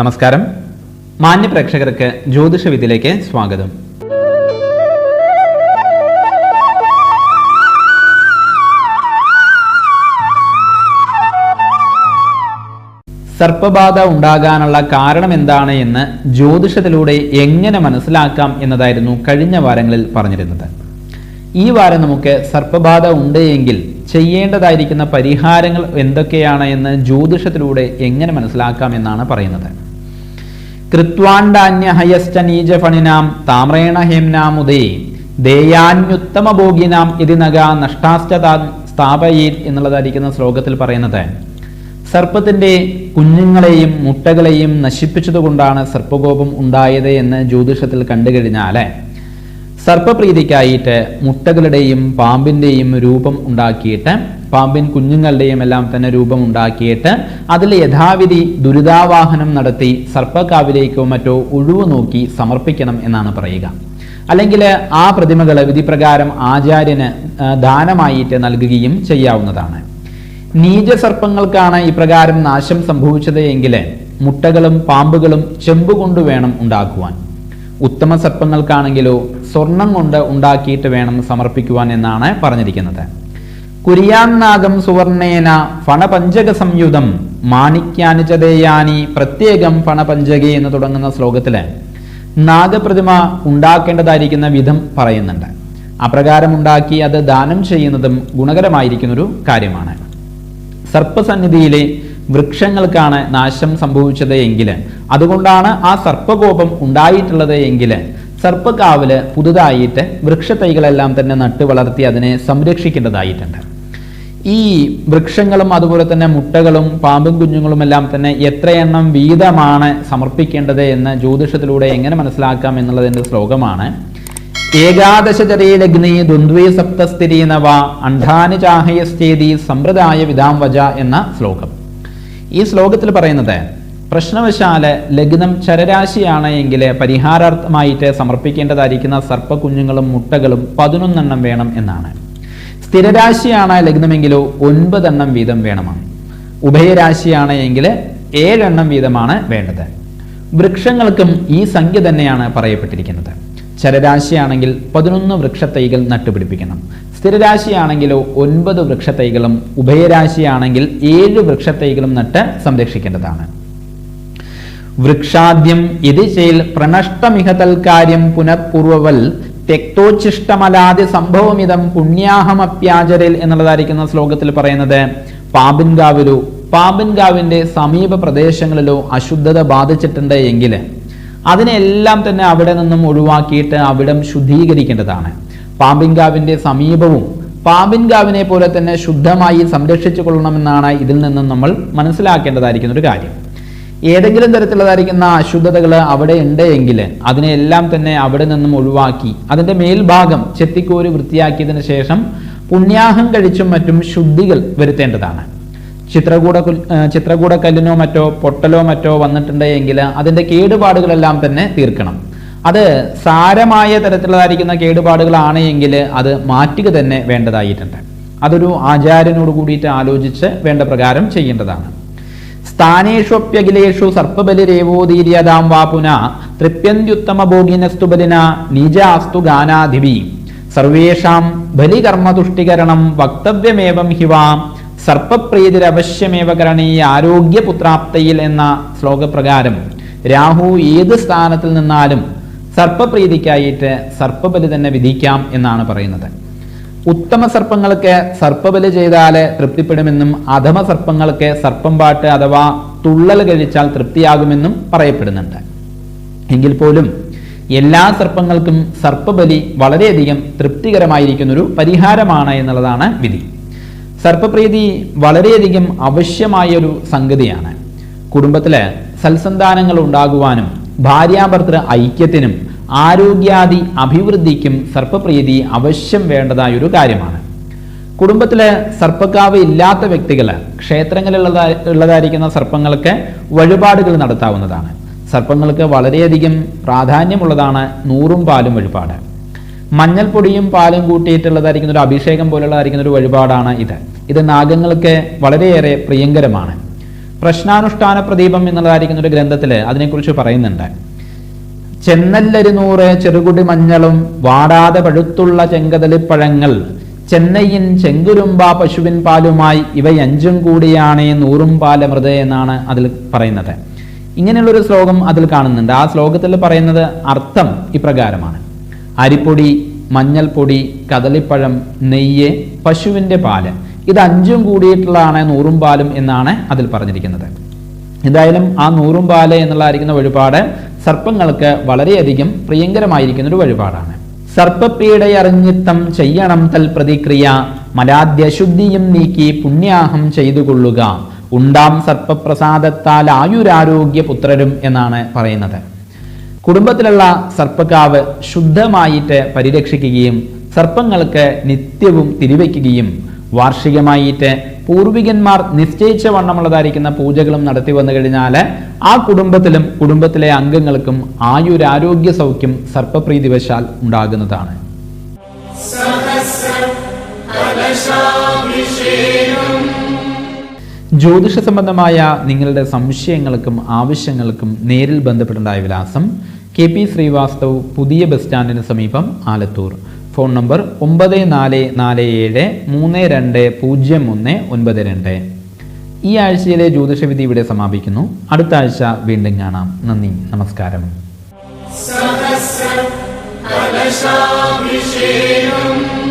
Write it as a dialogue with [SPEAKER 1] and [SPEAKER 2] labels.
[SPEAKER 1] നമസ്കാരം. മാന്യ പ്രേക്ഷകർക്ക് ജ്യോതിഷ വിധിയിലേക്ക് സ്വാഗതം. സർപ്പബാധ ഉണ്ടാകാനുള്ള കാരണം എന്താണ് എന്ന് ജ്യോതിഷത്തിലൂടെ എങ്ങനെ മനസ്സിലാക്കാം എന്നതായിരുന്നു കഴിഞ്ഞ വാരങ്ങളിൽ പറഞ്ഞിരുന്നത്. ഈ വാരം നമുക്ക് സർപ്പബാധ ഉണ്ട് എങ്കിൽ ചെയ്യേണ്ടതായിരിക്കുന്ന പരിഹാരങ്ങൾ എന്തൊക്കെയാണ് എന്ന് ജ്യോതിഷത്തിലൂടെ എങ്ങനെ മനസ്സിലാക്കാം എന്നാണ് പറയുന്നത്. കൃത്വാണ്ടാന്യഹയശ്ച നീജഫണിനാം താമ്രേണ ഹേംനാമുദേ ദേയാന്യുത്തമ ഭോഗിനാം ഇതിനക നഷ്ടാശ്ച സ്ഥാപയേത് എന്നുള്ളതായിരിക്കുന്ന ശ്ലോകത്തിൽ പറയുന്നത്. സർപ്പത്തിന്റെ കുഞ്ഞുങ്ങളെയും മുട്ടകളെയും നശിപ്പിച്ചതുകൊണ്ടാണ് സർപ്പകോപം ഉണ്ടായത് എന്ന് ജ്യോതിഷത്തിൽ കണ്ടു കഴിഞ്ഞാൽ സർപ്പപ്രീതിക്കായിട്ട് മുട്ടകളുടെയും പാമ്പിന്റെയും രൂപം ഉണ്ടാക്കിയിട്ട് പാമ്പിൻ കുഞ്ഞുങ്ങളുടെയും എല്ലാം തന്നെ രൂപം ഉണ്ടാക്കിയിട്ട് അതിൽ യഥാവിധി ദുരിതാവാഹനം നടത്തി സർപ്പക്കാവിലേക്കോ മറ്റോ ഒഴിവു നോക്കി സമർപ്പിക്കണം എന്നാണ് പറയുക. അല്ലെങ്കിൽ ആ പ്രതിമകൾ വിധിപ്രകാരം ആചാര്യന് ദാനമായിട്ട് നൽകുകയും ചെയ്യാവുന്നതാണ്. നീചസർപ്പങ്ങൾക്കാണ് ഇപ്രകാരം നാശം സംഭവിച്ചത് എങ്കിൽ മുട്ടകളും പാമ്പുകളും ചെമ്പ് കൊണ്ട് വേണം ഉണ്ടാക്കുവാൻ. ഉത്തമ സർപ്പങ്ങൾക്കാണെങ്കിലോ സ്വർണം കൊണ്ട് ഉണ്ടാക്കിയിട്ട് വേണം സമർപ്പിക്കുവാൻ എന്നാണ് പറഞ്ഞിരിക്കുന്നത്. കുരിയാന്നാഗം സുവർണേന ഫണപഞ്ചക സംയുതം മാണിക്യാനുചതേയാനി പ്രത്യേകം ഫണപഞ്ചകെ എന്ന് തുടങ്ങുന്ന ശ്ലോകത്തിൽ നാഗപ്രതിമ ഉണ്ടാക്കേണ്ടതായിരിക്കുന്ന വിധം പറയുന്നുണ്ട്. അപ്രകാരം ഉണ്ടാക്കി അത് ദാനം ചെയ്യുന്നതും ഗുണകരമായിരിക്കുന്ന ഒരു കാര്യമാണ്. സർപ്പസന്നിധിയിലെ വൃക്ഷങ്ങൾക്കാണ് നാശം സംഭവിച്ചത് എങ്കിൽ അതുകൊണ്ടാണ് ആ സർപ്പകോപം ഉണ്ടായിട്ടുള്ളത് എങ്കിൽ സർപ്പക്കാവിൽ പുതുതായിട്ട് വൃക്ഷത്തൈകളെല്ലാം തന്നെ നട്ട് വളർത്തി അതിനെ സംരക്ഷിക്കേണ്ടതായിട്ടുണ്ട്. ഈ വൃക്ഷങ്ങളും അതുപോലെ തന്നെ മുട്ടകളും പാമ്പും കുഞ്ഞുങ്ങളും എല്ലാം തന്നെ എത്ര എണ്ണം വീതമാണ് സമർപ്പിക്കേണ്ടത് എന്ന് ജ്യോതിഷത്തിലൂടെ എങ്ങനെ മനസ്സിലാക്കാം എന്നുള്ളതിന്റെ ശ്ലോകമാണ്. ഏകാദശചരീലഗ്നി ദ്വന്ദ്വീ സപ്തസ്ഥിരി നവ അണ്ഡാനി ചാഹയസ്ഥേതി സമ്പ്രദായ വിധാം വജ എന്ന ശ്ലോകം. ഈ ശ്ലോകത്തിൽ പറയുന്നത് പ്രശ്നവശാൽ ലഗ്നം ചരരാശിയാണ് എങ്കിൽ പരിഹാരാർത്ഥമായിട്ട് സമർപ്പിക്കേണ്ടതായിരിക്കുന്ന സർപ്പക്കുഞ്ഞുങ്ങളും മുട്ടകളും പതിനൊന്നെണ്ണം വേണം എന്നാണ്. സ്ഥിരരാശിയാണ് ലഗ്നമെങ്കിലോ ഒൻപതെണ്ണം വീതം വേണമാണ്. ഉഭയരാശിയാണ് എങ്കിൽ ഏഴെണ്ണം വീതമാണ് വേണ്ടത്. വൃക്ഷങ്ങൾക്കും ഈ സംഖ്യ തന്നെയാണ് പറയപ്പെട്ടിരിക്കുന്നത്. ചരരാശിയാണെങ്കിൽ പതിനൊന്ന് വൃക്ഷത്തൈകൾ നട്ടുപിടിപ്പിക്കണം. സ്ഥിരരാശിയാണെങ്കിലോ ഒൻപത് വൃക്ഷത്തൈകളും ഉഭയരാശിയാണെങ്കിൽ ഏഴ് വൃക്ഷത്തൈകളും നട്ട് സംരക്ഷിക്കേണ്ടതാണ്. വൃക്ഷാദ്യം യതിശയിൽ പ്രണഷ്ടമിഹ തൽക്കാര്യം പുനഃപൂർവവൽ തെക്തോച്ഛിഷ്ടമലാതി സംഭവമിതം പുണ്യാഹമപ്യാചരൽ എന്നുള്ളതായിരിക്കുന്ന ശ്ലോകത്തിൽ പറയുന്നത്. പാമ്പിൻകാവിലോ പാമ്പിൻകാവിന്റെ സമീപ പ്രദേശങ്ങളിലോ അശുദ്ധത ബാധിച്ചിട്ടുണ്ട് എങ്കിൽ അതിനെല്ലാം തന്നെ അവിടെ നിന്നും ഒഴിവാക്കിയിട്ട് അവിടം ശുദ്ധീകരിക്കേണ്ടതാണ്. പാമ്പിൻകാവിന്റെ സമീപവും പാമ്പിൻകാവിനെ പോലെ തന്നെ ശുദ്ധമായി സംരക്ഷിച്ചു കൊള്ളണമെന്നാണ് ഇതിൽ നിന്നും നമ്മൾ മനസ്സിലാക്കേണ്ടതായിരിക്കുന്ന ഒരു കാര്യം. ഏതെങ്കിലും തരത്തിലുള്ളതായിരിക്കുന്ന അശുദ്ധതകൾ അവിടെ ഉണ്ട് എങ്കിൽ അതിനെല്ലാം തന്നെ അവിടെ നിന്നും ഒഴിവാക്കി. അതിന്റെ മേൽഭാഗം ചെത്തിക്കോരി വൃത്തിയാക്കിയതിന് ശേഷം പുണ്യാഹം കഴിച്ചും മറ്റും ശുദ്ധികൾ വരുത്തേണ്ടതാണ്. ചിത്രകൂട ചിത്രകൂടക്കല്ലിനോ ചിത്രകൂട കല്ലിനോ മറ്റോ പൊട്ടലോ മറ്റോ വന്നിട്ടുണ്ട് എങ്കിൽ അതിന്റെ കേടുപാടുകളെല്ലാം തന്നെ തീർക്കണം. അത് സാരമായ തരത്തിലുള്ളതായിരിക്കുന്ന കേടുപാടുകളാണ് എങ്കിൽ അത് മാറ്റുക തന്നെ വേണ്ടതായിട്ടുണ്ട്. അതൊരു ആചാര്യനോട് കൂടിയിട്ട് ആലോചിച്ച് വേണ്ട പ്രകാരം ചെയ്യേണ്ടതാണ്. സ്ഥാനേഷ്വപ്യഖിലേഷു സർപ്പബലിരേവോദീര്യതാം വാ പുന. തൃപ്യന്ത്യുത്തമ ഭോഗിനസ്തു ബലിന നീജാസ്തു ഗാനാധിപി. സർവേഷാം ബലികർമ്മതുഷ്ടികരണം വക്തവ്യമേവം ഹിവാ. സർപ്പപ്രീതിരവശ്യമേവ കരണീയ ആരോഗ്യപുത്രാപ്തയിൽ എന്ന ശ്ലോകപ്രകാരം രാഹു ഏത് സ്ഥാനത്തിൽ നിന്നാലും സർപ്പപ്രീതിക്കായിട്ട് സർപ്പബലി തന്നെ വിധിക്കാം എന്നാണ് പറയുന്നത്. ഉത്തമ സർപ്പങ്ങൾക്ക് സർപ്പബലി ചെയ്താൽ തൃപ്തിപ്പെടുമെന്നും അധമ സർപ്പങ്ങൾക്ക് സർപ്പം പാട്ട് അഥവാ തുള്ളൽ കഴിച്ചാൽ തൃപ്തിയാകുമെന്നും പറയപ്പെടുന്നുണ്ട്. എങ്കിൽ പോലും എല്ലാ സർപ്പങ്ങൾക്കും സർപ്പബലി വളരെയധികം തൃപ്തികരമായിരിക്കുന്ന ഒരു പരിഹാരമാണ് എന്നുള്ളതാണ് വിധി. സർപ്പപ്രീതി വളരെയധികം ആവശ്യമായ ഒരു സംഗതിയാണ്. കുടുംബത്തിലെ സൽസന്താനങ്ങൾ ഉണ്ടാകുവാനും ഭാര്യാഭർത്തൃ ഐക്യത്തിനും ആരോഗ്യാദി അഭിവൃദ്ധിക്കും സർപ്പപ്രീതി അവശ്യം വേണ്ടതായ ഒരു കാര്യമാണ്. കുടുംബത്തിലെ സർപ്പക്കാവ് ഇല്ലാത്ത വ്യക്തികൾ ക്ഷേത്രങ്ങളിലുള്ളതാ ഉള്ളതായിരിക്കുന്ന സർപ്പങ്ങൾക്ക് വഴിപാടുകൾ നടത്താവുന്നതാണ്. സർപ്പങ്ങൾക്ക് വളരെയധികം പ്രാധാന്യമുള്ളതാണ് നൂറും പാലും വഴിപാട്. മഞ്ഞൾപ്പൊടിയും പാലും കൂട്ടിയിട്ടുള്ളതായിരിക്കുന്ന ഒരു അഭിഷേകം പോലുള്ളതായിരിക്കുന്ന ഒരു വഴിപാടാണ് ഇത്. ഇത് നാഗങ്ങൾക്ക് വളരെയേറെ പ്രിയങ്കരമാണ്. പ്രശ്നാനുഷ്ഠാന പ്രദീപം എന്നുള്ളതായിരിക്കുന്ന ഒരു ഗ്രന്ഥത്തിൽ അതിനെക്കുറിച്ച് പറയുന്നുണ്ട്. ചെന്നല്ലരിനൂറ് ചെറുകുടി മഞ്ഞളും വാടാതെ പഴുത്തുള്ള ചെങ്കതളിപ്പഴങ്ങൾ. ചെന്നൈയിൻ ചെങ്കുരുമ്പ പശുവിൻ പാലുമായി ഇവയഞ്ചും കൂടിയാണ് നൂറും പാലമൃത എന്നാണ് അതിൽ പറയുന്നത്. ഇങ്ങനെയുള്ളൊരു ശ്ലോകം അതിൽ കാണുന്നുണ്ട്. ആ ശ്ലോകത്തിൽ പറയുന്നത് അർത്ഥം ഇപ്രകാരമാണ്. അരിപ്പൊടി മഞ്ഞൾപ്പൊടി കദളിപ്പഴം നെയ്യ് പശുവിന്റെ പാൽ. ഇത് അഞ്ചും കൂടിയിട്ടുള്ളതാണ് നൂറും പാലും എന്നാണ് അതിൽ പറഞ്ഞിരിക്കുന്നത്. എന്തായാലും ആ നൂറും പാൽ എന്നുള്ളതായിരിക്കുന്ന വഴിപാട് സർപ്പങ്ങൾക്ക് വളരെയധികം പ്രിയങ്കരമായിരിക്കുന്ന ഒരു വഴിപാടാണ്. സർപ്പപ്പീഡയറിഞ്ഞിത്തം ചെയ്യണം തൽ പ്രതിക്രിയ മലാദ്യശുദ്ധിയും നീക്കി പുണ്യാഹം ചെയ്തു കൊള്ളുക ഉണ്ടാം സർപ്പപ്രസാദത്താൽ ആയുരാരോഗ്യ പുത്രരും എന്നാണ് പറയുന്നത്. കുടുംബത്തിലുള്ള സർപ്പക്കാവ് ശുദ്ധമായിട്ട് പരിരക്ഷിക്കുകയും സർപ്പങ്ങൾക്ക് നിത്യവും തിരിവയ്ക്കുകയും വാർഷികമായിട്ട് പൂർവികന്മാർ നിശ്ചയിച്ച വണ്ണമുള്ളതായിരിക്കുന്ന പൂജകളും നടത്തി വന്നു കഴിഞ്ഞാൽ ആ കുടുംബത്തിലും കുടുംബത്തിലെ അംഗങ്ങൾക്കും ആയുരാരോഗ്യ സൗഖ്യം സർപ്പപ്രീതിവശാൽ ഉണ്ടാകുന്നതാണ്. ജ്യോതിഷ സംബന്ധമായ നിങ്ങളുടെ സംശയങ്ങൾക്കും ആവശ്യങ്ങൾക്കും നേരിൽ ബന്ധപ്പെടേണ്ടായ വിലാസം കെ പി ശ്രീവാസ്തവ് പുതിയ ബസ് സ്റ്റാൻഡിന് സമീപം ആലത്തൂർ. ഫോൺ നമ്പർ ഒമ്പത് നാല് നാല് ഏഴ് മൂന്ന് രണ്ട് പൂജ്യം ഒന്ന് ഒൻപത് രണ്ട്. ഈ ആഴ്ചയിലെ ജ്യോതിഷവിധി ഇവിടെ സമാപിക്കുന്നു. അടുത്ത ആഴ്ച വീണ്ടും കാണാം. നന്ദി. നമസ്കാരം.
[SPEAKER 2] കലശാഭിഷേകം